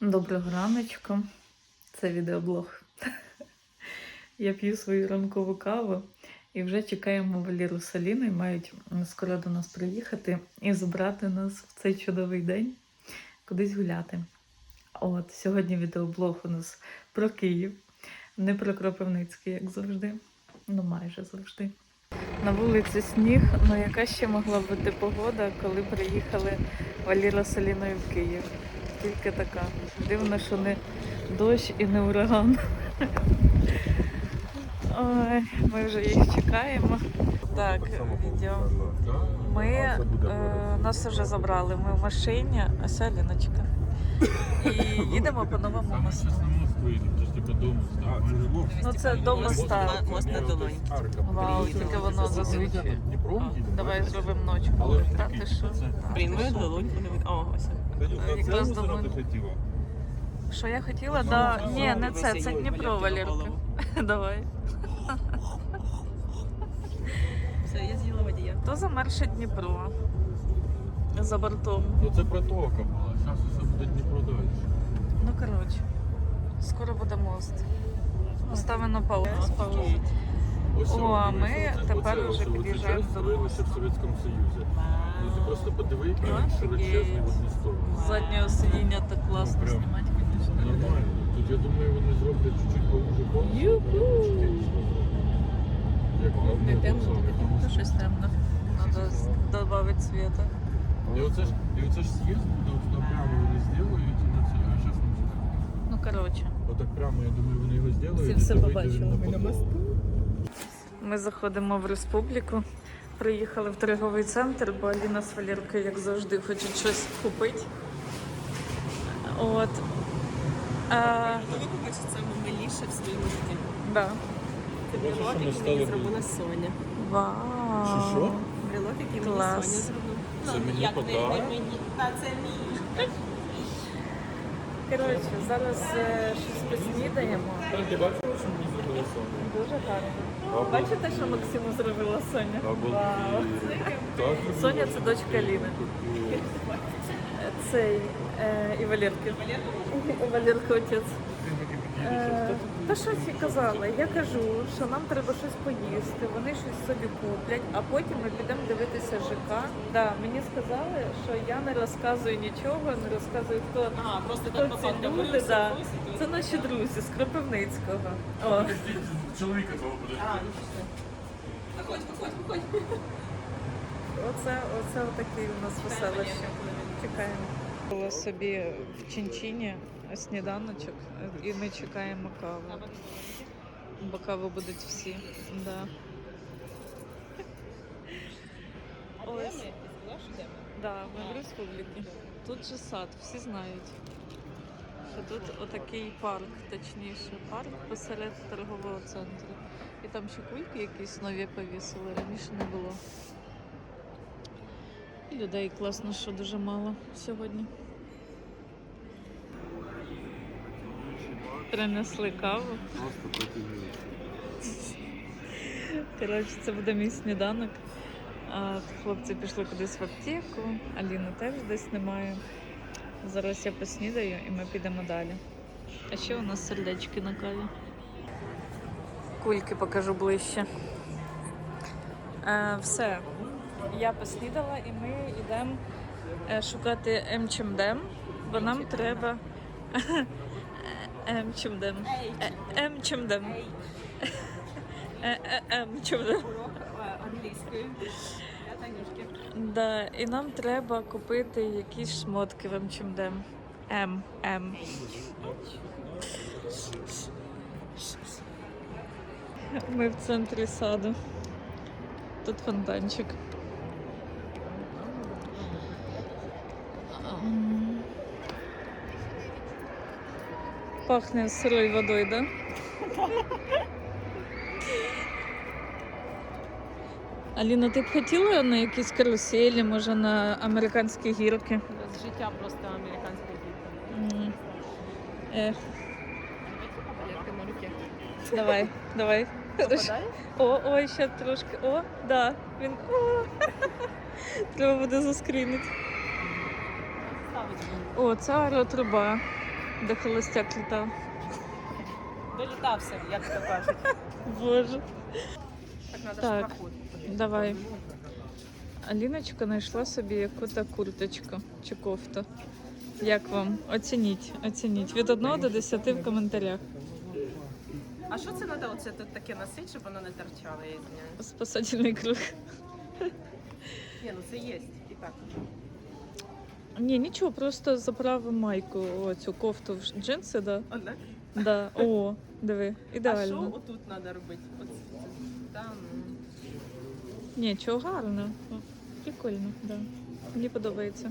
Доброго раночку. Це відеоблог. Я п'ю свою ранкову каву і вже чекаємо Валіру з Аліною. Мають скоро до нас приїхати і забрати нас в цей чудовий день кудись гуляти. От сьогодні відеоблог у нас про Київ, не про Кропивницький, як завжди. Ну, майже завжди. На вулиці сніг, ну яка ще могла бути погода, коли приїхали Валіра з Аліною в Київ. Тільки така. Дивно, що не дощ і не ураган. Ой, ми вже їх чекаємо. Так, відео. Ми е, нас вже забрали. Ми в машині, а ся Аліночка. І їдемо по новому мосту. Ну це до моста. Мост на долоні. Вау, тільки воно засвічує. Давай зробимо ночку. Та ти що? Блін, ми долонь буде видно. О, ось. Якраз долонь. Що я хотіла? Да. Ні, не це, це Дніпро, Валерка. Давай. Все, я з'їла водія. То замерше Дніпро. За бортом. Ну це протока була, зараз усе буде Дніпро далі. Ну коротше, скоро буде мост. Поставимо паузу. Ось О, а воно, ми оце- тепер оце- вже оце- оце під'їжджаємо часть до строїлася в Совєтському Союзі. Ну ти просто подиви, який він широчезний в одну сторону. З заднього сидіння так класно Ну, прям. знімати, звісно. Нормально. Тут я думаю, вони зроблять чуть-чуть повуже повністю. Юху! Як на Не темно, одному Ну, щось темно. Треба додати світа. І оце ж, і оце ж з'їзд буде, от туди прямо вони зроблять і на це. А зараз не знаю. Ну коротше. Отак прямо, я думаю, вони його зроблять. Всі все побачили. Ми на мосту. Ми заходимо в республіку. Приїхали в торговий центр, бо Аліна з Валеркою, як завжди, хочуть щось купити. От. А, Ви побачите саме миліше в своєму житті. да. Це брелок, який мені стали зробила Соня. Вау. Що, що? Брелок, який мені Клас. Соня зробила. Це мені не- мені. Та це мій. Коротше, зараз е, щось поснідаємо. Ти бачиш, що мені зробила Соня? Дуже гарно. Бачите, що Максиму зробила Соня? Вау. Соня це дочка Аліни. Е, Цей е, і Валерки. Валерка отець. Е, Та щось я казала. Я кажу, що нам треба щось поїсти, вони щось собі куплять, а потім ми підемо дивитися ЖК. Да, мені сказали, що я не розказую нічого, не розказую, хто, А, просто хто ці люди. Да. Це наші друзі з Кропивницького. О. Чоловіка твого буде. А, ну. Виходь, виходь, виходь. Оце, оце отакий у нас веселище. Чекаємо. Було собі в Чинчині сніданочок, і ми чекаємо каву. Бо каву будуть всі. Да. Ось. Да, ми в республіці. Тут же сад, всі знають. Що тут отакий парк, точніше, парк посеред торгового центру. І там ще кульки якісь нові повісили, раніше не було. І людей класно, що дуже мало сьогодні. Принесли каву. Просто противно. Коротше, це буде мій сніданок. А хлопці пішли кудись в аптеку, Аліни теж десь немає. Зараз я поснідаю і ми підемо далі. А ще у нас сердечки на каві. Кульки покажу ближче. Е, все. Я поснідала і ми йдемо е, шукати М-чимдем, бо нам треба. М-чимдем. Е, М-чимдем. Е, е. Урок англійської. Да, і нам треба купити якісь шмотки в М-чимдем. М, М. Ми в центрі саду. Тут фонтанчик. Пахне сирою водою, да? Аліна, ти б хотіла на якісь каруселі, може на американські гірки? З життя просто американська діти. М. Ех, давай, давай. О, ой, ще трошки. О, да. Він. О. Треба буде заскрінити. О, це аеротруба. Де холостяк літав. Долітався, як то кажуть. Боже. Так треба Так. проход. Давай. Аліночка знайшла собі яку-то курточку чи кофту. Як вам? Оцініть, оцініть. Від 1 до 10 в коментарях. А що це треба оце тут таке носити, щоб воно не торчало, я извиняюсь? Спасательний круг. Ні, ну це є. І так. Ні, нічого, просто заправив майку, оцю кофту в джинси, да. Однак. Да. О, диви, А що ідеально. отут треба робити? От, там. Ні, чого гарно. О, Прикольно, да. Мені подобається.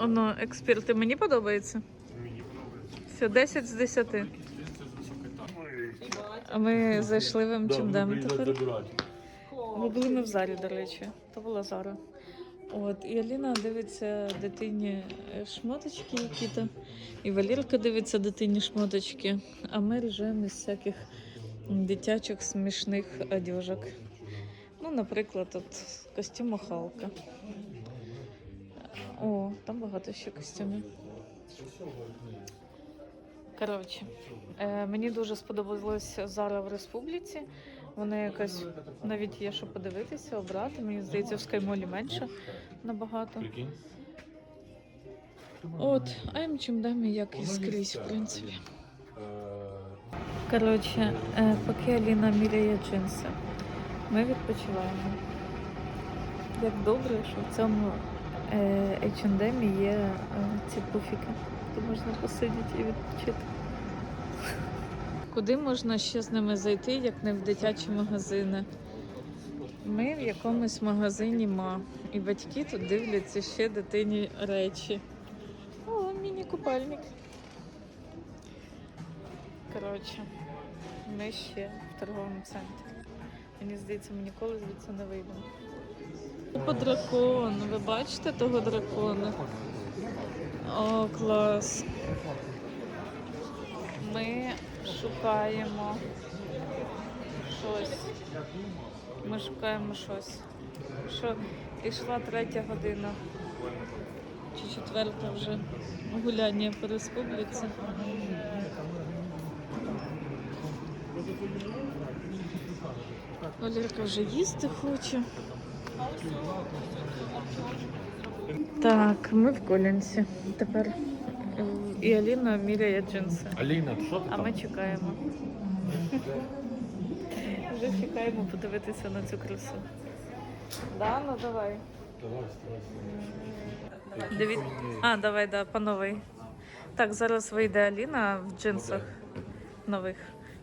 Оно, експерти, мені подобається. Мені подобається. Все, 10 з 10. Це з високої І бачиш. А ми зайшли в МЧМ тепер. Ми були не в залі, до речі. То була Зара. От, і Аліна дивиться дитині е, шмоточки які-то, і Валірка дивиться дитині шмоточки, а ми ржемо із всяких дитячих смішних одежок. Ну, наприклад, от костюм Халка. О, там багато ще костюмів. Коротше, е, мені дуже сподобалось Зара в республіці. Вона якась навіть є що подивитися, обрати. Мені здається, в скаймолі менше набагато. От, а їм чим дамі, як і скрізь, в принципі. Коротше, е, поки Аліна міряє джинси, ми відпочиваємо. Як добре, що в цьому е, H&M є е, ці пуфіки, де можна посидіти і відпочити. Куди можна ще з ними зайти, як не в дитячі магазини? Ми в якомусь магазині ма. І батьки тут дивляться ще дитині речі. О, міні-купальник. Коротше, ми ще в торговому центрі. Мені здається, ми ніколи звідси не вийдемо. По дракону, ви бачите того дракона? О, клас. Ми шукаємо щось. Ми шукаємо щось. Що пішла третя година. Чи четверта вже гуляння по республіці. Валерка вже їсти хоче. Так, ми в Колінсі. Тепер і Аліна міряє джинси. Аліна, що ти А там? ми чекаємо. Вже чекаємо подивитися на цю красу. Да, ну давай. Давай, давай. Диві... А, давай, да, по новій. Так, зараз вийде Аліна в джинсах нових.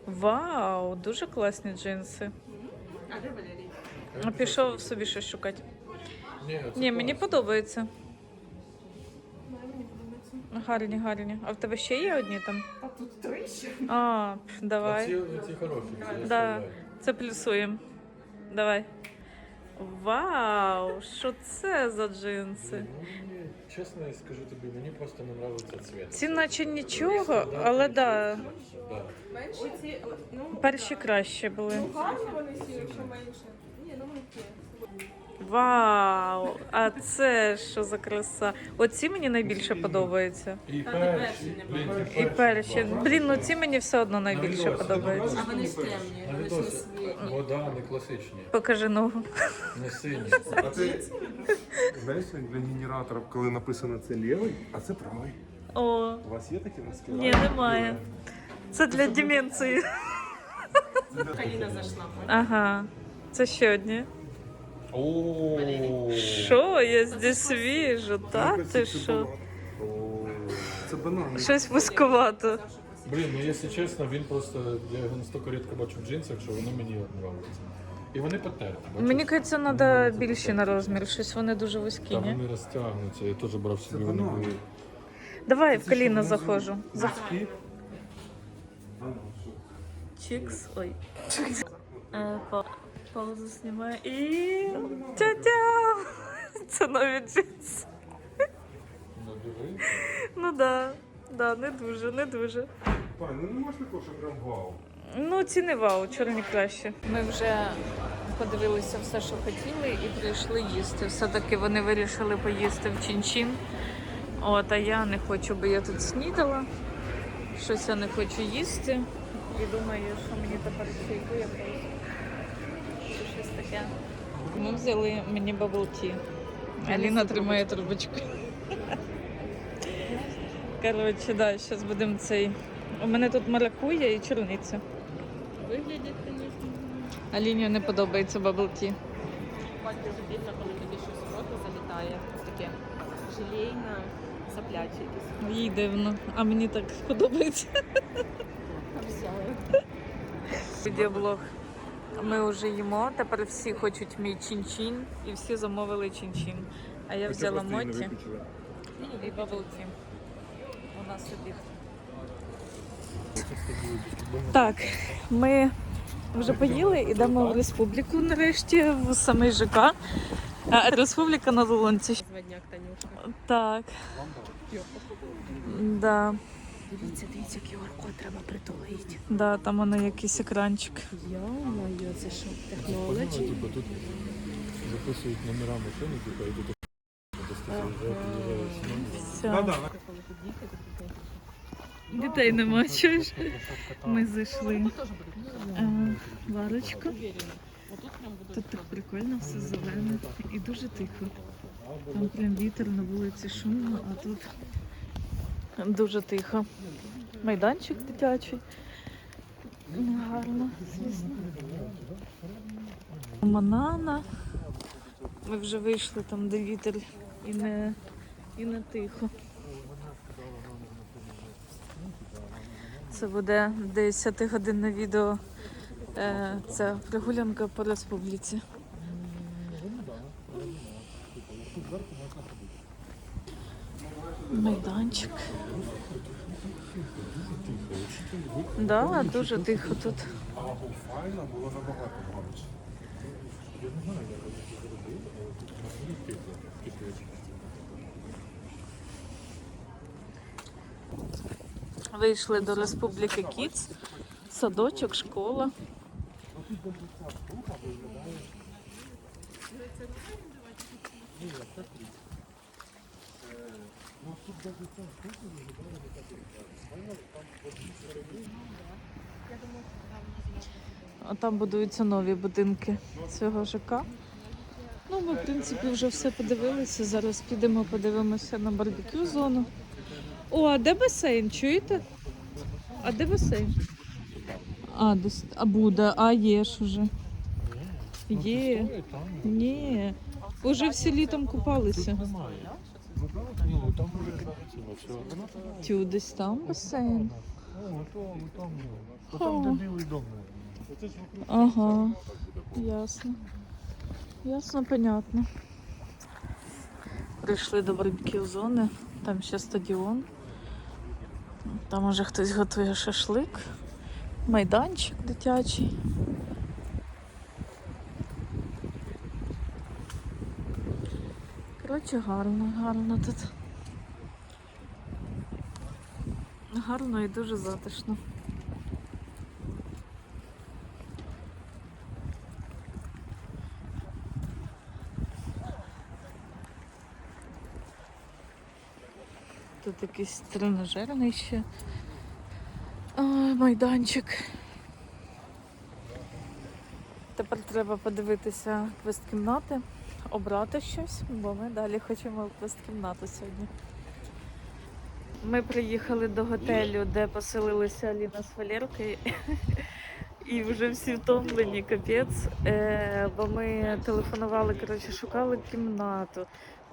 Вау, дуже класні джинси. А де Валерій? Пішов собі щось шукати. Ні, Ні, мені подобається. Гарні, гарні. А в тебе ще є одні там? А тут три ще. А, пф, давай. Оці, оці хороші. це Да, це плюсуємо. Давай. Вау! Що це за джинси? Ну, мені, чесно я скажу тобі, мені просто не подобається цвіт. Ці наче нічого, але да, Да. Оці, ну, перші краще були. гарні вони всі, якщо менше. Ні, ну менше. Вау! А це що за краса? Оці мені найбільше подобаються. І перші, І перші. Блін, ну ці мені все одно найбільше подобаються. А вони ж темні, вони ж не світлі. О, не класичні, Покажи ногу. не сині. А ти знаєш, як для генераторів, коли написано це лівий, а це правий. О, У вас є такі носки? ні, немає. Це для деменції. Каліна зайшла. Ага. Це ще одні. Що? Я здесь вижу, та ти що? Це банан. Щось вузьковато. Блін, ну якщо чесно, він просто, я його настільки рідко бачу в джинсах, що вони мені подобаються. І вони потерті. бачиш? Мені кажеться, треба більші на розмір. Щось вони дуже вузькі, Та ні? вони розтягнуться, я теж брав собі, вони банан. були. Давай в коліна заходжу. За... Чікс. Ой. Е, Паузу знімаю. І. Тя-тя! Це нові джинси. Ну. Ну да. Да, не дуже, не дуже. Пань, ну нема ж такого, що прям вау. Ну, ці не вау, чорні краще. Ми вже подивилися все, що хотіли, і прийшли їсти. Все-таки вони вирішили поїсти в Чінчин. От, а я не хочу, бо я тут снідала. Щось я не хочу їсти. І думаю, що мені тепер чайку якось. Чи щось таке. Ми взяли мені tea. Аліна тримає трубочку. Коротше, да, зараз будемо цей. У мене тут маракуя і чорниця. Виглядять, звісно. Аліні не подобається bubble tea. Бачиш, дивно, коли тобі щось в рота залітає. Таке желейне, запляче якесь. Їй дивно, а мені так подобається. Відеоблог. Ми вже їмо, тепер всі хочуть мій чин-чин і всі замовили чин-чин. А я взяла моті і bubble. У нас обід. Так, ми вже поїли, йдемо в республіку нарешті, в самий ЖК. А, Республіка на Долонці. Так. Да, Дивіться, дивіться, QR-код треба притулити. да, там воно якийсь екранчик. Йо-моє, це що, технології? Типу тут записують номера машини, типу, і тут Все. Дітей нема, чуєш? Ми зайшли. Варочка. Тут так прикольно, все зелене і дуже тихо. Там прям вітер на вулиці шумно, а тут дуже тихо. Майданчик дитячий. Гарно, звісно. Манана. Ми вже вийшли там, де вітер і не, і не тихо. Це буде 10 годинне відео. Це прогулянка по республіці. Майданчик. Да, дуже тихо тут. Вийшли до Республіки Кіц, садочок, школа. А там будуються нові будинки цього ЖК. Ну, ми, в принципі, вже все подивилися. Зараз підемо, подивимося на барбекю зону. О, а де басейн? Чуєте? А де басейн? А, десь, а буде, а є ж уже. Є. Ні. Уже всі літом купалися. Тю, десь там басейн. Там, де білий дом. Ага. Ясно. Ясно, понятно. Прийшли до барбекю зони. Там ще стадіон. Там уже хтось готує шашлик. Майданчик дитячий. Коротше, гарно, гарно тут. Гарно і дуже затишно. Тут якийсь тренажерний ще а, майданчик. Тепер треба подивитися квест-кімнати, обрати щось, бо ми далі хочемо в квест-кімнату сьогодні. Ми приїхали до готелю, де поселилися Аліна з Валеркою. І вже всі втомлені, капець. Е, бо ми телефонували, коротше, шукали кімнату.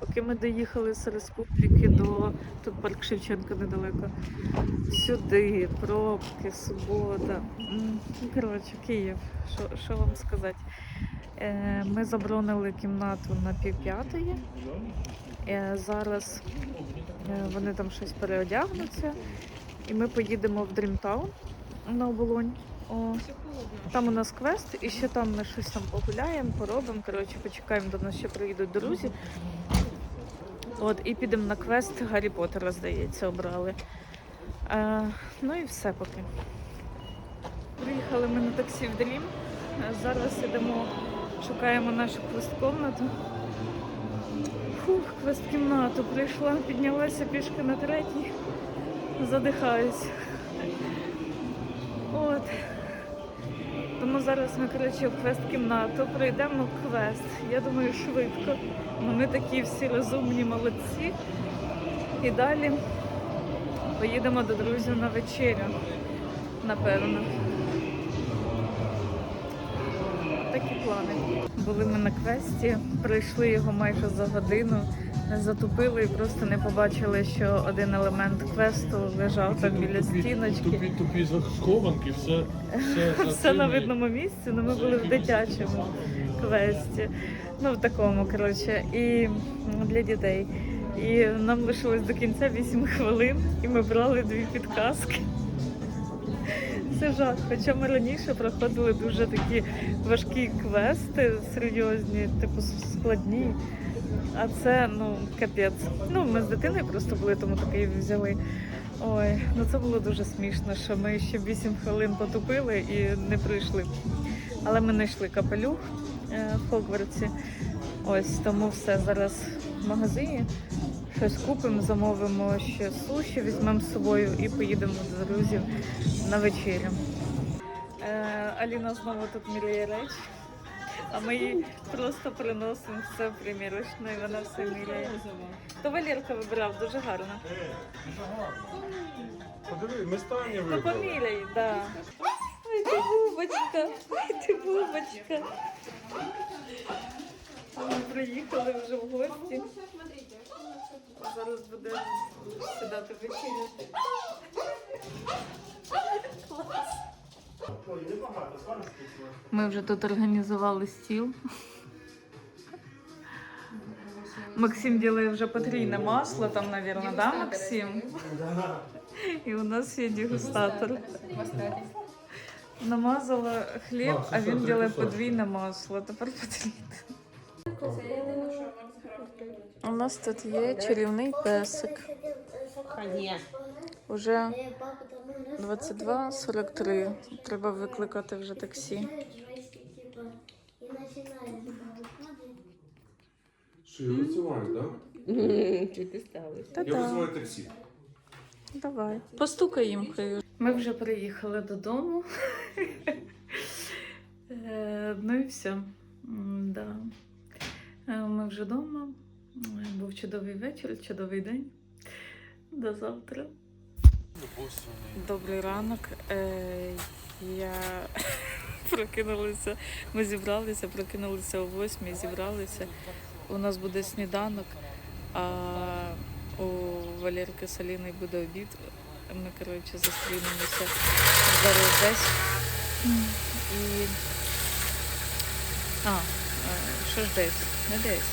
Поки ми доїхали з республіки до тут парк Шевченка недалеко. Сюди, пробки, субота. Ну, Коротше, Київ. Що, вам сказати? Е, ми заборонили кімнату на півп'ятої. Е, зараз е, вони там щось переодягнуться. І ми поїдемо в Дрімтаун на оболонь. О, там у нас квест, і ще там ми щось там погуляємо, поробимо. Коротше, почекаємо, до нас ще приїдуть друзі. От, і підемо на квест Гаррі Поттера, здається, обрали. Е, ну і все поки. Приїхали ми на таксі в Дрім. Е, Зараз ідемо, шукаємо нашу квест-комнату. Фух, квест-кімнату прийшла, піднялася пішки на третій, задихаюсь. От. Тому зараз ми, коротше, в квест-кімнату пройдемо квест. Я думаю, швидко. Ну, ми такі всі розумні молодці. І далі поїдемо до друзів на вечерю, напевно. Такі плани. Були ми на квесті, пройшли його майже за годину, затупили і просто не побачили, що один елемент квесту лежав там біля стіночки. Тупі, тупі схованки, все, все, Все на видному місці, але ми були в дитячому квесті. Ну, в такому, коротше, і для дітей. І нам лишилось до кінця 8 хвилин, і ми брали дві підказки. Це жах. Хоча ми раніше проходили дуже такі важкі квести, серйозні, типу складні. А це ну капець. Ну, ми з дитиною просто були, тому такий взяли. Ой, ну це було дуже смішно, що ми ще 8 хвилин потупили і не прийшли. Але ми знайшли капелюх е, в Хогвартсі. Ось тому все зараз в магазині. Щось купимо, замовимо ще суші, візьмемо з собою і поїдемо до друзів на вечерю. Е, Аліна знову тут міряє речі, а ми їй просто приносимо все в примірочну і вона все міряє. То Валерка вибирав дуже гарно. Подиви, ми стані Ну вибрали. поміряй, да. Ой, ти бубочка, ой, ти бубочка. Ми приїхали вже в гості. Зараз буде сідати вечеряти. Ми вже тут організували стіл. Максим делає вже потрійне масло, там, мабуть, да, Максим? І у нас є дегустатор. Намазала хліб, а він три подвійне масло. Тепер потрійне. У нас тут є чарівний песик. Уже 22.43. Треба викликати вже таксі. Що, я висуваю, так? Чи ти ставиш? Я визиваю таксі. Давай. Постукай їм хай. Ми вже приїхали додому. Е, Ну і все. Да. Е, Ми вже вдома. Був чудовий вечір, чудовий день. До завтра. Добрий ранок. Е, Я прокинулася. Ми зібралися, прокинулися о восьмій, зібралися. У нас буде сніданок, а у Валерки Саліни буде обід. Ми, коротше, зустрінемося зараз десь. І. А, е, що ж десь? Не десь.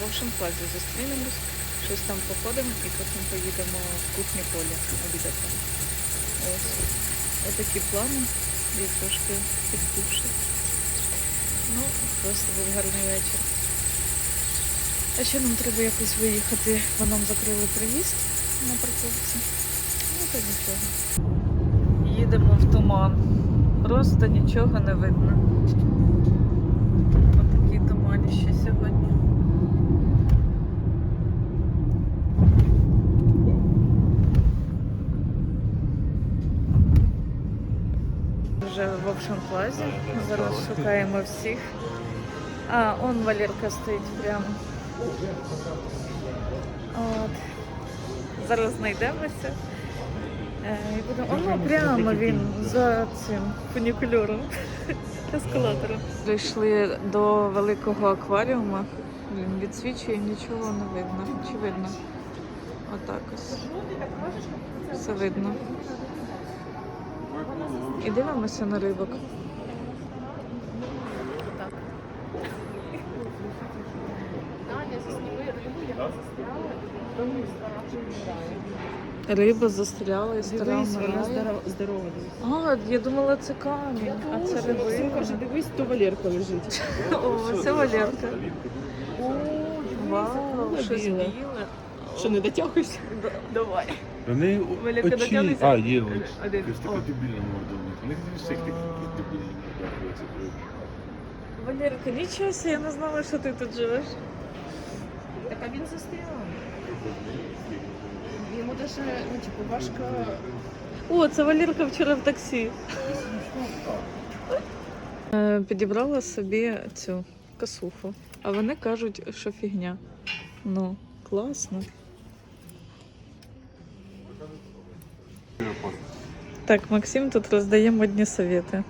В общем плазі зустрінемось, щось там походимо і потім поїдемо в кухню поля обідати. Ось. Отакі плани. Я трошки підкупши. Ну, просто був гарний вечір. А ще нам треба якось виїхати, бо нам закрили приїзд на парковці. Ну, то нічого. Їдемо в туман. Просто нічого не видно. Отакі туманіще сьогодні. В. Зараз шукаємо всіх. А, он Валерка стоїть прямо. От. Зараз знайдемося. Е, І будемо. Воно прямо він за цим фунікульором, ескалатором. Прийшли до великого акваріума. Він відсвічує, нічого не видно. Чи видно? Отак ось. Все видно. І дивимося на рибок. Риба застряла і стара Дивись, вона здорова. здорова. А, я думала, це камінь, а це Максим рибина. каже, дивись, то Валерка лежить. О, це Валерка. О, Вау, щось біле. Що не дотягуєшся? Давай. Вони Велика очі. дотягнеться? А, є ось. Один. Якась така О. дебільна морда у них. У них всіх такі дебільні морда. Валерка, нічого себе, я не знала, що ти тут живеш. Так а він застряв. Йому даже, ну, типу, важко. О, це Валерка вчора в таксі. Е, Підібрала собі цю косуху. А вони кажуть, що фігня. Ну, класно. Так, Максим тут роздає модні совєти.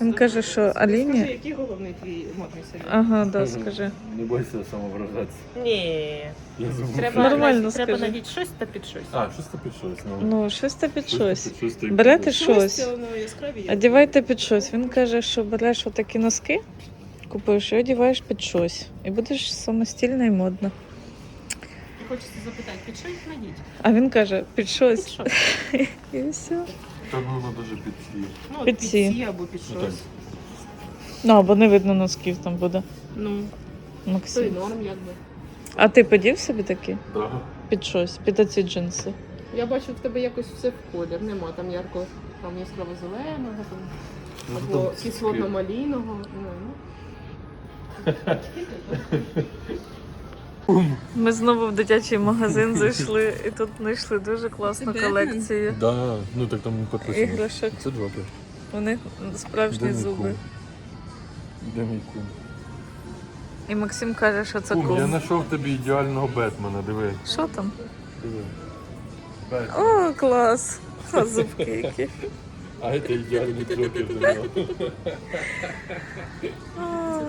Він каже, що Скажи, Аліні. який головний твій модний совет? Ага, да, скажи. Не бойся самовиражатися. Ні. Я забув. Треба, Нормально треба скажи. надіть щось та під щось. А, щось ти під щось. Ну, Ну, щось та під щось. під щось. ти- Берете щось. воно яскраві. є. Одівайте під щось. Він каже, що береш отакі носки, купуєш і одіваєш під щось. І будеш самостільна і модна. І Хочеться запитати, під що їх надіть? А він каже, під Під що? І все. Та ну, воно дуже під ці. Ну, от Під під ці. ці або під Ну, щось. Ну, або не видно носків там буде. Ну, то й Максим. норм, якби. А ти подів собі такі? Да. Під щось, під оці джинси. Я бачу, в тебе якось все в колір. Нема там ярко, там яскраво зеленого, там, Ну, або там кислотно маліного. Ну, Ми знову в дитячий магазин зайшли і тут знайшли дуже класну колекцію Да, ну так там підписано. іграшок. Це два п'ять. У них справжні зуби. Де мій кум? І Максим каже, що це Кум, я кум. знайшов тобі ідеального Бетмена, диви. Що там? диви. Бетмен. О, клас! А зубки які. А це ідеальний джокер для нього.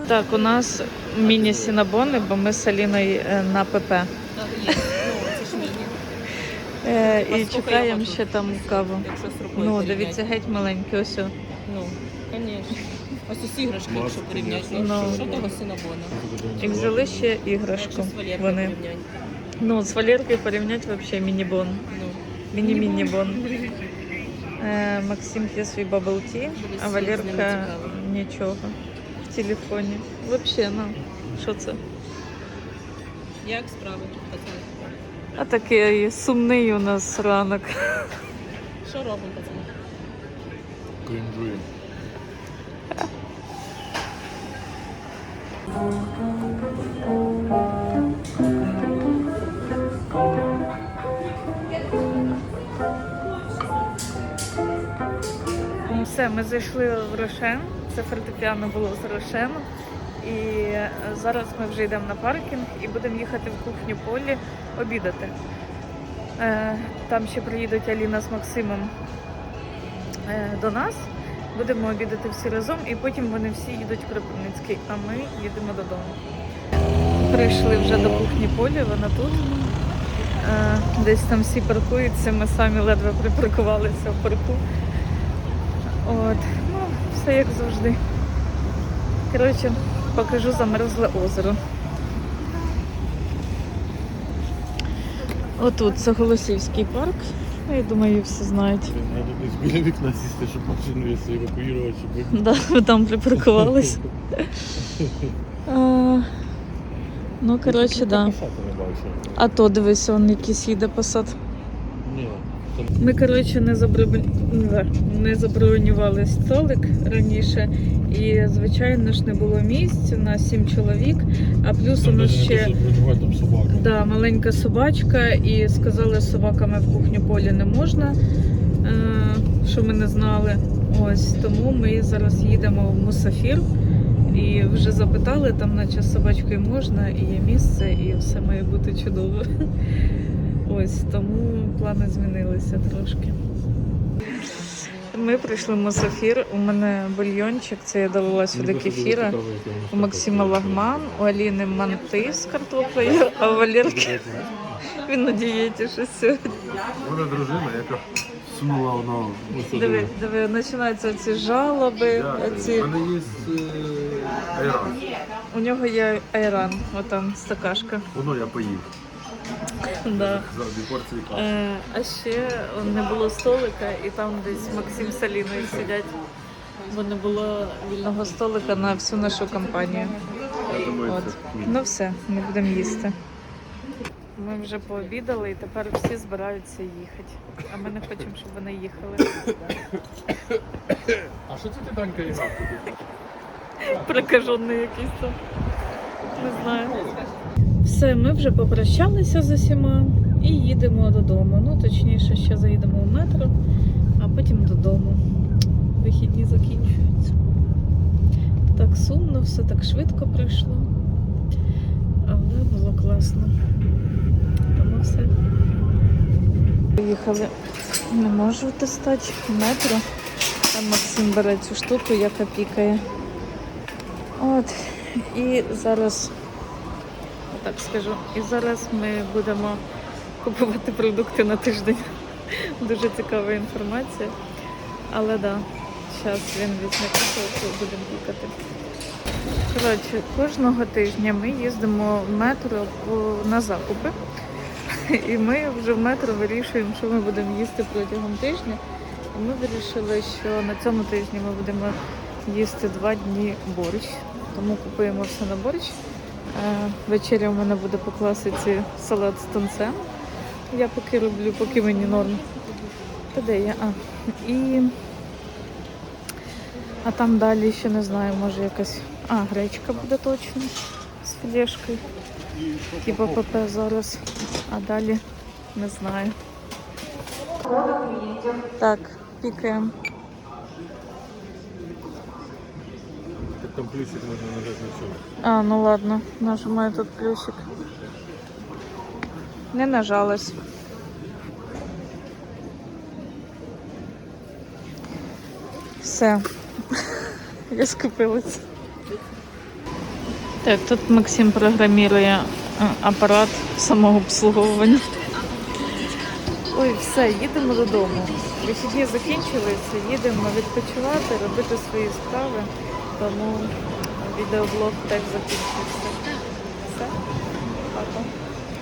Так, у нас міні-сінабони, бо ми з Аліною е, на ПП. Ну. Е, І чекаємо ще там каву. Якщо з рукою Ну, порівняти. дивіться, геть маленький, ось. о. Ну, звісно. Ось усі іграшки, якщо порівняти. Ну. Що того синабона? І взяли ще іграшку. З Валеркою Вони. порівняти. Ну, з Валеркою порівняти взагалі міні-бон. Ну. Міні-міні-бон. Е, Максим п'є свій бабл ті, а З ним Валерка цікаво. нічого. В телефоні. Взагалі, ну, що це? Як справи, пацани? А такий сумний у нас ранок. Що робимо, пацани? Крінжує. Все, ми зайшли в Рошен. Це фортепіано було з Рошену. І е, зараз ми вже йдемо на паркінг і будемо їхати в кухню полі обідати. Е, Там ще приїдуть Аліна з Максимом е, до нас. Будемо обідати всі разом, і потім вони всі їдуть в Кропивницький, а ми їдемо додому. Прийшли вже до кухні полі, вона тут. Десь там всі паркуються, ми самі ледве припаркувалися в парку. От, ну, все як завжди. Коротше, покажу замерзле озеро. Отут це Голосівський парк. Ну, Я думаю, всі знають. Треба десь біля вікна сісти, щоб машину якщо евакуювати, щоб. Да, ви там припаркувались. А, ну, коротше, да. Пасати не бачив. А то дивись, он якийсь їде посад. Ми, коротше, не, заброб... не забронювали столик раніше. І, звичайно ж, не було місць. У нас сім чоловік, а плюс у нас ще що да, маленька собачка, і сказали, з собаками в кухню полі не можна, е, що ми не знали. Ось тому ми зараз їдемо в Мусафір. І вже запитали, там наче з собачкою можна, і є місце, і все має бути чудово. Ось тому плани змінилися трошки. Ми прийшли в. У мене бульйончик, це я долила сюди кефіра. У Максима лагман, у Аліни манти з картоплею, а у Валерки він на дієті щось сьогодні. Вона дружина, яка сунула воно. Диви, диви, починаються ці жалоби. Ці... У мене є е, айран. У нього є айран, отам стакашка. Воно я поїв. Да. Е, а ще не було столика, і там десь Максим з Аліною сидять. Бо не було вільного столика на всю нашу компанію. От. Ну все, ми будемо їсти. Ми вже пообідали і тепер всі збираються їхати. А ми не хочемо, щоб вони їхали. А що це ти Данька іграв? Прокажений якийсь там. Не знаю. Все, ми вже попрощалися з усіма і їдемо додому. Ну, точніше, ще заїдемо в метро, а потім додому. Вихідні закінчуються. Так сумно, все так швидко пройшло. Але було класно. Тому все. Поїхали. Не можу достати метро. Там Максим бере цю штуку, яка пікає. От. І зараз, так скажу, і зараз ми будемо купувати продукти на тиждень. Дуже цікава інформація. Але да, зараз він візьме кусок будемо пікати. Коротше, кожного тижня ми їздимо в метро на закупи. І ми вже в метро вирішуємо, що ми будемо їсти протягом тижня. І ми вирішили, що на цьому тижні ми будемо їсти два дні борщ. Тому купуємо все на борщ. Е, Вечеря у мене буде по класиці салат з тунцем. Я поки роблю, поки мені норм. Та де я? А. І... а там далі ще не знаю, може якась. А, гречка буде точно з філешкою. Типа ПП зараз. А далі не знаю. Так, пікаємо. Там плюсик можна нажати на цьому. А, ну ладно, нажимаю тут плюсик. Не нажалась. Все. Я скупилась. Так, тут Максим програмірує е, апарат самообслуговування. Ой, все, їдемо додому. Вихідні закінчилися, їдемо відпочивати, робити свої справи. Тому відеоблог так закінчився.